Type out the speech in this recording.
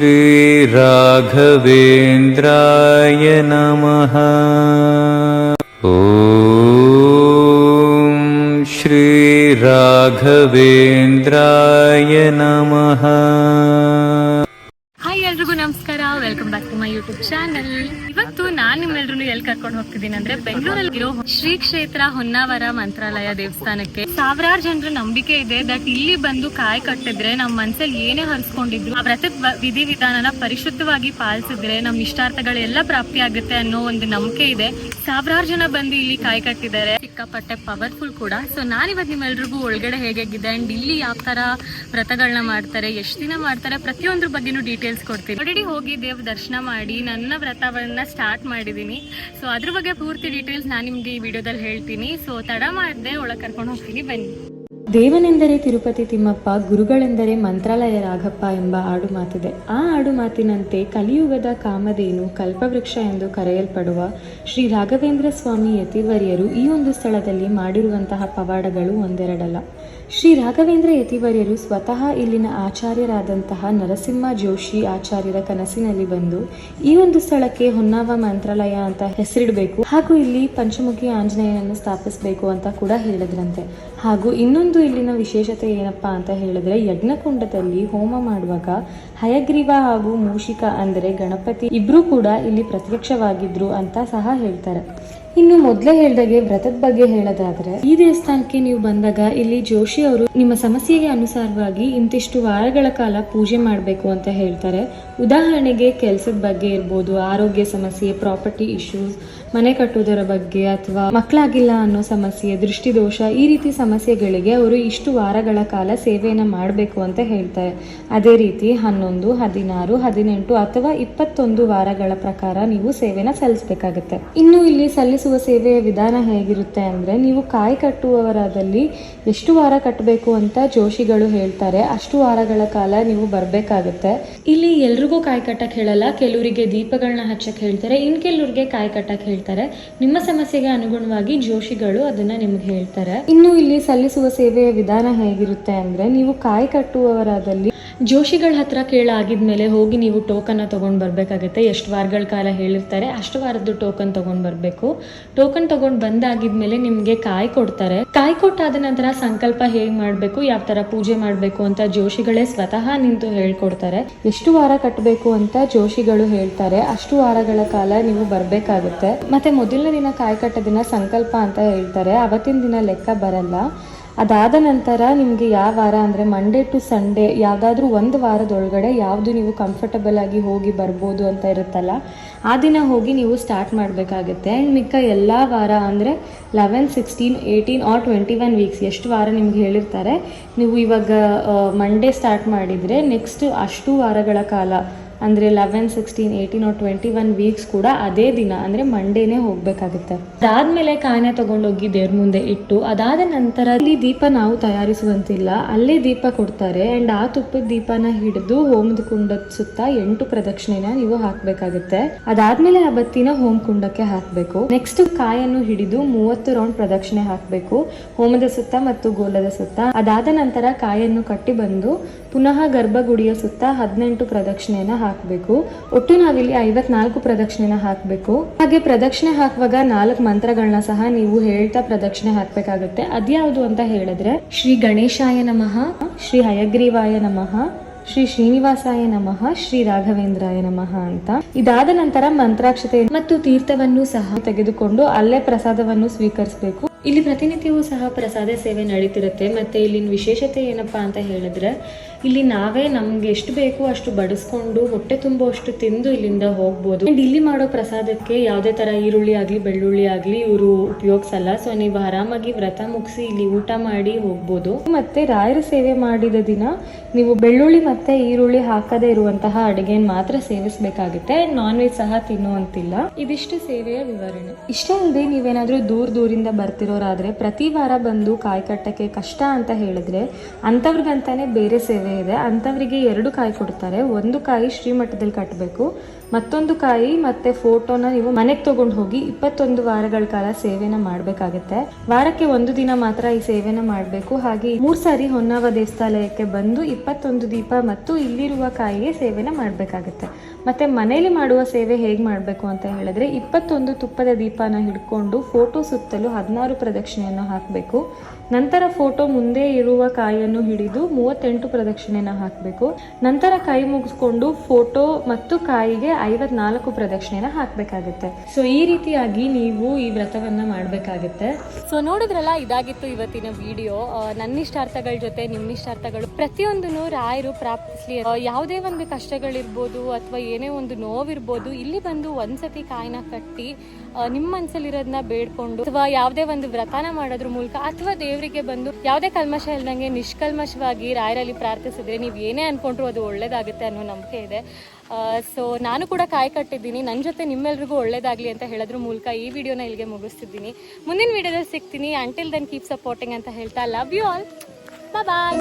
श्रीराघवेन्द्राय नमः। ॐ श्रीराघवेन्द्राय नमः। ನಮಸ್ಕಾರ welcome back to my YouTube channel ಇವತ್ತು ನಾನ್ ನಿಮ್ಮೆಲ್ರೂ ಎಲ್ಲಿ ಕರ್ಕೊಂಡು ಹೋಗ್ತಿದ್ದೀನಿ ಅಂದ್ರೆ ಬೆಂಗಳೂರಲ್ಲಿ ಇರೋ ಶ್ರೀ ಕ್ಷೇತ್ರ ಹೊನ್ನಾವರ ಮಂತ್ರಾಲಯ ದೇವಸ್ಥಾನಕ್ಕೆ. ಸಾವಿರಾರು ಜನರ ನಂಬಿಕೆ ಇದೆ ದಟ್ ಇಲ್ಲಿ ಬಂದು ಕಾಯಿ ಕಟ್ಟಿದ್ರೆ ನಮ್ಮ ಮನಸ್ಸಲ್ಲಿ ಏನೇ ಹರಿಸ್ಕೊಂಡಿದ್ರು, ಆ ವ್ರತದ ವಿಧಿವಿಧಾನನ ಪರಿಶುದ್ಧವಾಗಿ ಪಾಲಿಸಿದ್ರೆ ನಮ್ಮ ಇಷ್ಟಾರ್ಥಗಳೆಲ್ಲ ಪ್ರಾಪ್ತಿ ಆಗುತ್ತೆ ಅನ್ನೋ ಒಂದು ನಂಬಿಕೆ ಇದೆ. ಸಾವಿರಾರು ಜನ ಬಂದು ಇಲ್ಲಿ ಕಾಯಿ ಕಟ್ಟಿದ್ದಾರೆ. ಸಿಕ್ಕಾಪಟ್ಟೆ ಪವರ್ಫುಲ್ ಕೂಡ. ಸೊ ನಾನಿವತ್ತು ನಿಮ್ಮೆಲ್ರಿಗೂ ಒಳಗಡೆ ಹೇಗಾಗಿದೆ ಅಂಡ್ ಇಲ್ಲಿ ಯಾವ ತರ ವ್ರತಗಳನ್ನ ಮಾಡ್ತಾರೆ, ಎಷ್ಟು ದಿನ ಮಾಡ್ತಾರೆ, ಪ್ರತಿಯೊಂದ್ರ ಬಗ್ಗೆನೂ ಡೀಟೇಲ್ಸ್ ಕೊಡ್ತೀನಿ. ಆಲ್ರೆಡಿ ಹೋಗಿ ದೇವ್ ದರ್ಶನ ಮಾಡಿ ನನ್ನ ವ್ರತವನ್ನ ಸ್ಟಾರ್ಟ್ ಮಾಡಿದ್ದೀನಿ ಸೊ ಅದ್ರ ಬಗ್ಗೆ ಪೂರ್ತಿ ಡೀಟೇಲ್ಸ್ ನಾನು ನಿಮ್ಗೆ ಈ ವಿಡಿಯೋದಲ್ಲಿ ಹೇಳ್ತೀನಿ. ಸೊ ತಡ ಮಾಡದೆ ಒಳಗೆ ಕರ್ಕೊಂಡು ಹೋಗ್ತೀನಿ. ಬನ್ನಿ. ದೇವನೆಂದರೆ ತಿರುಪತಿ ತಿಮ್ಮಪ್ಪ, ಗುರುಗಳೆಂದರೆ ಮಂತ್ರಾಲಯ ರಾಘಪ್ಪ ಎಂಬ ಆಡು ಮಾತಿದೆ. ಆ ಆಡು ಮಾತಿನಂತೆ ಕಲಿಯುಗದ ಕಾಮಧೇನು, ಕಲ್ಪವೃಕ್ಷ ಎಂದು ಕರೆಯಲ್ಪಡುವ ಶ್ರೀ ರಾಘವೇಂದ್ರ ಸ್ವಾಮಿ ಯತಿವರ್ಯರು ಈ ಒಂದು ಸ್ಥಳದಲ್ಲಿ ಮಾಡಿರುವಂತಹ ಪವಾಡಗಳು ಒಂದೆರಡಲ್ಲ. ಶ್ರೀ ರಾಘವೇಂದ್ರ ಯತಿವರ್ಯರು ಸ್ವತಃ ಇಲ್ಲಿನ ಆಚಾರ್ಯರಾದಂತಹ ನರಸಿಂಹ ಜೋಶಿ ಆಚಾರ್ಯರ ಕನಸಿನಲ್ಲಿ ಬಂದು ಈ ಒಂದು ಸ್ಥಳಕ್ಕೆ ಹೊನ್ನಾವ ಮಂತ್ರಾಲಯ ಅಂತ ಹೆಸರಿಡಬೇಕು ಹಾಗೂ ಇಲ್ಲಿ ಪಂಚಮುಖಿ ಆಂಜನೇಯನನ್ನು ಸ್ಥಾಪಿಸಬೇಕು ಅಂತ ಕೂಡ ಹೇಳಿದ್ರಂತೆ. ಹಾಗೂ ಇನ್ನೊಂದು ಇಲ್ಲಿನ ವಿಶೇಷತೆ ಏನಪ್ಪಾ ಅಂತ ಹೇಳಿದ್ರೆ ಯಜ್ಞಕುಂಡದಲ್ಲಿ ಹೋಮ ಮಾಡುವಾಗ ಹಯಗ್ರೀವ ಹಾಗೂ ಮೂಷಿಕ ಅಂದರೆ ಗಣಪತಿ ಇಬ್ರು ಕೂಡ ಇಲ್ಲಿ ಪ್ರತ್ಯಕ್ಷವಾಗಿದ್ರು ಅಂತ ಸಹ ಹೇಳ್ತಾರೆ. ಇನ್ನು ಮೊದಲೇ ಹೇಳ್ದಾಗೆ ವ್ರತದ ಬಗ್ಗೆ ಹೇಳೋದಾದ್ರೆ, ಈ ದೇವಸ್ಥಾನಕ್ಕೆ ನೀವು ಬಂದಾಗ ಇಲ್ಲಿ ಜೋಶಿ ಅವರು ನಿಮ್ಮ ಸಮಸ್ಯೆಗೆ ಅನುಸಾರವಾಗಿ ಇಂತಿಷ್ಟು ವಾರಗಳ ಕಾಲ ಪೂಜೆ ಮಾಡಬೇಕು ಅಂತ ಹೇಳ್ತಾರೆ. ಉದಾಹರಣೆಗೆ ಕೆಲಸದ ಬಗ್ಗೆ ಇರ್ಬೋದು, ಆರೋಗ್ಯ ಸಮಸ್ಯೆ ಪ್ರಾಪರ್ಟಿ ಇಶ್ಯೂಸ್ ಮನೆ ಕಟ್ಟುವುದರ ಬಗ್ಗೆ ಅಥವಾ ಮಕ್ಕಳಾಗಿಲ್ಲ ಅನ್ನೋ ಸಮಸ್ಯೆ ದೃಷ್ಟಿದೋಷ, ಈ ರೀತಿ ಸಮಸ್ಯೆಗಳಿಗೆ ಅವರು ಇಷ್ಟು ವಾರಗಳ ಕಾಲ ಸೇವೆಯನ್ನು ಮಾಡಬೇಕು ಅಂತ ಹೇಳ್ತಾರೆ. ಅದೇ ರೀತಿ ಹನ್ನೊಂದು, ಹದಿನಾರು, ಹದಿನೆಂಟು ಅಥವಾ ಇಪ್ಪತ್ತೊಂದು ವಾರಗಳ ಪ್ರಕಾರ ನೀವು ಸೇವೆನ ಸಲ್ಲಿಸಬೇಕಾಗುತ್ತೆ. ಇನ್ನು ಇಲ್ಲಿ ಸಲ್ಲಿಸುವ ಸೇವೆಯ ವಿಧಾನ ಹೇಗಿರುತ್ತೆ ಅಂದ್ರೆ, ನೀವು ಕಾಯಿ ಕಟ್ಟುವವರಾದಲ್ಲಿ ಎಷ್ಟು ವಾರ ಕಟ್ಟಬೇಕು ಅಂತ ಜೋಶಿಗಳು ಹೇಳ್ತಾರೆ. ಅಷ್ಟು ವಾರಗಳ ಕಾಲ ನೀವು ಬರಬೇಕಾಗುತ್ತೆ. ಇಲ್ಲಿ ಎಲ್ರಿಗೂ ಕಾಯಿ ಕಟ್ಟಕ್ಕೆ ಹೇಳಲ್ಲ, ಕೆಲವರಿಗೆ ದೀಪಗಳನ್ನ ಹಚ್ಚಕ್ಕೆ ಹೇಳ್ತಾರೆ. ಇನ್ನು ಕೆಲವ್ರಿಗೆ ಕಾಯಿ ಕಟ್ಟಕ್ಕೆ ನಿಮ್ಮ ಸಮಸ್ಯೆಗೆ ಅನುಗುಣವಾಗಿ ಜೋಶಿಗಳು ಅದನ್ನ ನಿಮಗೆ ಹೇಳ್ತಾರೆ. ಇನ್ನು ಇಲ್ಲಿ ಸಲ್ಲಿಸುವ ಸೇವೆಯ ವಿಧಾನ ಹೇಗಿರುತ್ತೆ ಅಂದ್ರೆ, ನೀವು ಕಾಯಿ ಕಟ್ಟುವವರಾದಲ್ಲಿ ಜೋಶಿಗಳ ಹತ್ರ ಕೇಳಾಗಿದ್ಮೇಲೆ ಹೋಗಿ ನೀವು ಟೋಕನ್ನ ತಗೊಂಡ್ ಬರ್ಬೇಕಾಗತ್ತೆ. ಎಷ್ಟು ವಾರಗಳ ಕಾಲ ಹೇಳಿರ್ತಾರೆ, ಅಷ್ಟು ವಾರದ್ದು ಟೋಕನ್ ತಗೊಂಡ್ ಬರಬೇಕು. ಟೋಕನ್ ತಗೊಂಡ್ ಬಂದಾಗಿದ್ಮೇಲೆ ನಿಮಗೆ ಕಾಯಿ ಕೊಡ್ತಾರೆ. ಕಾಯಿ ಕೊಟ್ಟಾದ ನಂತರ ಸಂಕಲ್ಪ ಹೇಗೆ ಮಾಡಬೇಕು, ಯಾವ ತರ ಪೂಜೆ ಮಾಡಬೇಕು ಅಂತ ಜೋಶಿಗಳೇ ಸ್ವತಃ ನಿಂತು ಹೇಳ್ಕೊಡ್ತಾರೆ. ಎಷ್ಟು ವಾರ ಕಟ್ಟಬೇಕು ಅಂತ ಜೋಶಿಗಳು ಹೇಳ್ತಾರೆ. ಅಷ್ಟು ವಾರಗಳ ಕಾಲ ನೀವು ಬರಬೇಕಾಗುತ್ತೆ. ಮತ್ತೆ ಮೊದಲನೇ ದಿನ ಕಾಯಿ ಕಟ್ಟೋ ದಿನ ಸಂಕಲ್ಪ ಅಂತ ಹೇಳ್ತಾರೆ. ಅವತ್ತಿನ ದಿನ ಲೆಕ್ಕ ಬರಲ್ಲ. ಅದಾದ ನಂತರ ನಿಮಗೆ ಯಾವ ವಾರ ಅಂದರೆ ಮಂಡೇ ಟು ಸಂಡೇ ಯಾವುದಾದ್ರೂ ಒಂದು ವಾರದೊಳಗಡೆ ಯಾವುದು ನೀವು ಕಂಫರ್ಟಬಲ್ ಆಗಿ ಹೋಗಿ ಬರ್ಬೋದು ಅಂತ ಇರುತ್ತಲ್ಲ, ಆ ದಿನ ಹೋಗಿ ನೀವು ಸ್ಟಾರ್ಟ್ ಮಾಡಬೇಕಾಗುತ್ತೆ. ಆ್ಯಂಡ್ ಮಿಕ್ಕ ಎಲ್ಲ ವಾರ ಅಂದರೆ eleven sixteen eighteen or twenty one weeks ಎಷ್ಟು ವಾರ ನಿಮ್ಗೆ ಹೇಳಿರ್ತಾರೆ, ನೀವು ಇವಾಗ ಮಂಡೇ ಸ್ಟಾರ್ಟ್ ಮಾಡಿದರೆ ನೆಕ್ಸ್ಟ್ ಅಷ್ಟು ವಾರಗಳ ಕಾಲ ಅಂದರೆ eleven sixteen eighteen or twenty one weeks ಕೂಡ ಅದೇ ದಿನ, ಅಂದರೆ ಮಂಡೇನೆ ಹೋಗಬೇಕಾಗುತ್ತೆ. ಅದಾದಮೇಲೆ ಕಾಯನ್ನ ತೊಗೊಂಡೋಗಿ ದೇವ್ರ ಮುಂದೆ ಇಟ್ಟು, ಅದಾದ ನಂತರ ಅಲ್ಲಿ ದೀಪ ನಾವು ತಯಾರಿಸುವಂತಿಲ್ಲ, ಅಲ್ಲೇ ದೀಪ ಕೊಡ್ತಾರೆ. ಆ್ಯಂಡ್ ಆ ತುಪ್ಪದ ದೀಪನ ಹಿಡಿದು ಹೋಮದ ಕುಂಡದ ಸುತ್ತ ಎಂಟು ಪ್ರದಕ್ಷಿಣೆನ ನೀವು ಹಾಕಬೇಕಾಗುತ್ತೆ. ಅದಾದ್ಮೇಲೆ ಆ ಬತ್ತಿನ ಹೋಮ ಕುಂಡಕ್ಕೆ ಹಾಕಬೇಕು. ನೆಕ್ಸ್ಟ್ ಕಾಯನ್ನು ಹಿಡಿದು ಮೂವತ್ತು ರೌಂಡ್ ಪ್ರದಕ್ಷಿಣೆ ಹಾಕಬೇಕು. ಹೋಮದ ಸುತ್ತ ಮತ್ತು ಗೋಲದ ಸುತ್ತ. ಅದಾದ ನಂತರ ಕಾಯನ್ನು ಕಟ್ಟಿ ಬಂದು ಪುನಃ ಗರ್ಭಗುಡಿಯ ಸುತ್ತ ಹದಿನೆಂಟು ಪ್ರದಕ್ಷಿಣೆನ ಹಾಕಬೇಕು. ಒಟ್ಟು ನಾವಿಲ್ಲಿ ಐವತ್ನಾಲ್ಕು ಪ್ರದಕ್ಷಿಣೆನ ಹಾಕಬೇಕು. ಹಾಗೆ ಪ್ರದಕ್ಷಿಣೆ ಹಾಕುವಾಗ ನಾಲ್ಕು ಮಂತ್ರಗಳನ್ನ ಸಹ ನೀವು ಹೇಳ್ತಾ ಪ್ರದಕ್ಷಿಣೆ ಹಾಕಬೇಕಾಗುತ್ತೆ. ಅದ್ಯಾವುದು ಅಂತ ಹೇಳಿದ್ರೆ, ಶ್ರೀ ಗಣೇಶಾಯ ನಮಃ, ಶ್ರೀ ಹಯಗ್ರೀವಾಯ ನಮಃ, ಶ್ರೀ ಶ್ರೀನಿವಾಸಾಯ ನಮಃ, ಶ್ರೀ ರಾಘವೇಂದ್ರಾಯ ನಮಃ ಅಂತ. ಇದಾದ ನಂತರ ಮಂತ್ರಾಕ್ಷತೆ ಮತ್ತು ತೀರ್ಥವನ್ನು ಸಹ ತೆಗೆದುಕೊಂಡು ಅಲ್ಲೇ ಪ್ರಸಾದವನ್ನು ಸ್ವೀಕರಿಸಬೇಕು. ಇಲ್ಲಿ ಪ್ರತಿನಿತ್ಯವೂ ಸಹ ಪ್ರಸಾದ ಸೇವೆ ನಡೀತಿರುತ್ತೆ. ಮತ್ತೆ ಇಲ್ಲಿನ ವಿಶೇಷತೆ ಏನಪ್ಪಾ ಅಂತ ಹೇಳಿದ್ರೆ ಇಲ್ಲಿ ನಾವೇ ನಮ್ಗೆ ಎಷ್ಟು ಬೇಕು ಅಷ್ಟು ಬಡಿಸ್ಕೊಂಡು ಹೊಟ್ಟೆ ತುಂಬುವಷ್ಟು ತಿಂದು ಇಲ್ಲಿಂದ ಹೋಗ್ಬೋದು. ಅಂಡ್ ಇಲ್ಲಿ ಮಾಡೋ ಪ್ರಸಾದಕ್ಕೆ ಯಾವುದೇ ತರ ಈರುಳ್ಳಿ ಆಗ್ಲಿ, ಬೆಳ್ಳುಳ್ಳಿ ಆಗ್ಲಿ ಇವರು ಉಪಯೋಗಿಸಲ್ಲ. ಸೊ ನೀವು ಆರಾಮಾಗಿ ವ್ರತ ಮುಗಿಸಿ ಇಲ್ಲಿ ಊಟ ಮಾಡಿ ಹೋಗ್ಬೋದು. ಮತ್ತೆ ರಾಯರ ಸೇವೆ ಮಾಡಿದ ದಿನ ನೀವು ಬೆಳ್ಳುಳ್ಳಿ ಮತ್ತೆ ಈರುಳ್ಳಿ ಹಾಕದೇ ಇರುವಂತಹ ಅಡುಗೆ ಮಾತ್ರ ಸೇವಿಸಬೇಕಾಗುತ್ತೆ. ನಾನ್ ವೆಜ್ ಸಹ ತಿನ್ನುವಂತಿಲ್ಲ. ಇದಿಷ್ಟು ಸೇವೆಯ ವಿವರಣೆ. ಇಷ್ಟೇ ಅಲ್ಲದೆ ನೀವೇನಾದ್ರೂ ದೂರ ದೂರಿಂದ ಬರ್ತಿರೋರಾದ್ರೆ ಪ್ರತಿ ವಾರ ಬಂದು ಕಾಯಿ ಕಟ್ಟಕ್ಕೆ ಕಷ್ಟ ಅಂತ ಹೇಳಿದ್ರೆ ಅಂಥವ್ರಿಗಂತಾನೆ ಬೇರೆ ಸೇವೆ ಇದೆ ಅಂಥವರಿಗೆ ಎರಡು ಕಾಯಿ ಕೊಡ್ತಾರೆ. ಒಂದು ಕಾಯಿ ಶ್ರೀಮಠದಲ್ಲಿ ಕಟ್ಟಬೇಕು ಮತ್ತೊಂದು ಕಾಯಿ ಮತ್ತೆ ಫೋಟೋನ ನೀವು ಮನೆಗೆ ತಗೊಂಡು ಹೋಗಿ ಇಪ್ಪತ್ತೊಂದು ವಾರಗಳ ಕಾಲ ಸೇವೆನ ಮಾಡಬೇಕಾಗತ್ತೆ. ವಾರಕ್ಕೆ ಒಂದು ದಿನ ಮಾತ್ರ ಈ ಸೇವೆನ ಮಾಡಬೇಕು. ಹಾಗೆ ಮೂರ್ ಸಾರಿ ಹೊನ್ನಾವ ದೇವಸ್ಥಾನಕ್ಕೆ ಬಂದು ಇಪ್ಪತ್ತೊಂದು ದೀಪ ಮತ್ತು ಇಲ್ಲಿರುವ ಕಾಯಿಗೆ ಸೇವೆನ ಮಾಡಬೇಕಾಗತ್ತೆ. ಮತ್ತೆ ಮನೇಲಿ ಮಾಡುವ ಸೇವೆ ಹೇಗೆ ಮಾಡಬೇಕು ಅಂತ ಹೇಳಿದ್ರೆ ಇಪ್ಪತ್ತೊಂದು ತುಪ್ಪದ ದೀಪನ ಹಿಡ್ಕೊಂಡು ಫೋಟೋ ಸುತ್ತಲೂ ಹದಿನಾರು ಪ್ರದಕ್ಷಿಣೆಯನ್ನು ಹಾಕಬೇಕು. ನಂತರ ಫೋಟೋ ಮುಂದೆ ಇರುವ ಕಾಯಿಯನ್ನು ಹಿಡಿದು ಮೂವತ್ತೆಂಟು ಪ್ರದಕ್ಷಿಣೆನ ಹಾಕಬೇಕು. ನಂತರ ಕೈ ಮುಗಿಸ್ಕೊಂಡು ಫೋಟೋ ಮತ್ತು ಕಾಯಿಗೆ ಐವತ್ನಾಲ್ಕು ಪ್ರದಕ್ಷಿಣೆನ ಹಾಕಬೇಕಾಗುತ್ತೆ. ಸೊ ಈ ರೀತಿಯಾಗಿ ನೀವು ಈ ವ್ರತವನ್ನ ಮಾಡಬೇಕಾಗುತ್ತೆ. ಸೊ ನೋಡಿದ್ರಲ್ಲ, ಇದಾಗಿತ್ತು ಇವತ್ತಿನ ವಿಡಿಯೋ ನನ್ನ ಇಷ್ಟಾರ್ಥಗಳ ಜೊತೆ ನಿಮ್ಮ ಇಷ್ಟಾರ್ಥಗಳು ಪ್ರತಿಯೊಂದನ್ನು ರಾಯರು ಪ್ರಾಪ್ತಿಸ್ಲಿ ಯಾವುದೇ ಒಂದು ಕಷ್ಟಗಳಿರ್ಬೋದು ಅಥವಾ ಏನೇ ಒಂದು ನೋವಿರ್ಬೋದು, ಇಲ್ಲಿ ಬಂದು ಒಂದ್ಸತಿ ಕಾಯಿನ ಕಟ್ಟಿ ನಿಮ್ಮ ಮನಸ್ಸಲ್ಲಿರೋದನ್ನ ಬೇಡ್ಕೊಂಡು ಅಥವಾ ಯಾವುದೇ ಒಂದು ವ್ರತನ ಮಾಡೋದ್ರ ಮೂಲಕ ಅಥವಾ ದೇವರಿಗೆ ಬಂದು ಯಾವುದೇ ಕಲ್ಮಶ ಇಲ್ದಂಗೆ ನಿಷ್ಕಲ್ಮಶವಾಗಿ ರಾಯರಲ್ಲಿ ಪ್ರಾರ್ಥಿಸಿದ್ರೆ ನೀವು ಏನೇ ಅನ್ಕೊಂಡ್ರು ಅದು ಒಳ್ಳೇದಾಗುತ್ತೆ ಅನ್ನೋ ನಂಬಿಕೆ ಇದೆ. ಸೊ ನಾನು ಕೂಡ ಕಾಯಿ ಕಟ್ಟಿದ್ದೀನಿ. ನನ್ನ ಜೊತೆ ನಿಮ್ಮೆಲ್ರಿಗೂ ಒಳ್ಳೇದಾಗಲಿ ಅಂತ ಹೇಳೋದ್ರ ಮೂಲಕ ಈ ವಿಡಿಯೋನ ಇಲ್ಲಿಗೆ ಮುಗಿಸ್ತಿದ್ದೀನಿ. ಮುಂದಿನ ವಿಡಿಯೋದಲ್ಲಿ ಸಿಗ್ತೀನಿ. ಅಂಟಿಲ್ ದನ್ ಕೀಪ್ ಸಪೋರ್ಟಿಂಗ್ ಅಂತ ಹೇಳ್ತಾ ಲವ್ ಯು ಆಲ್ ಬಾಯ್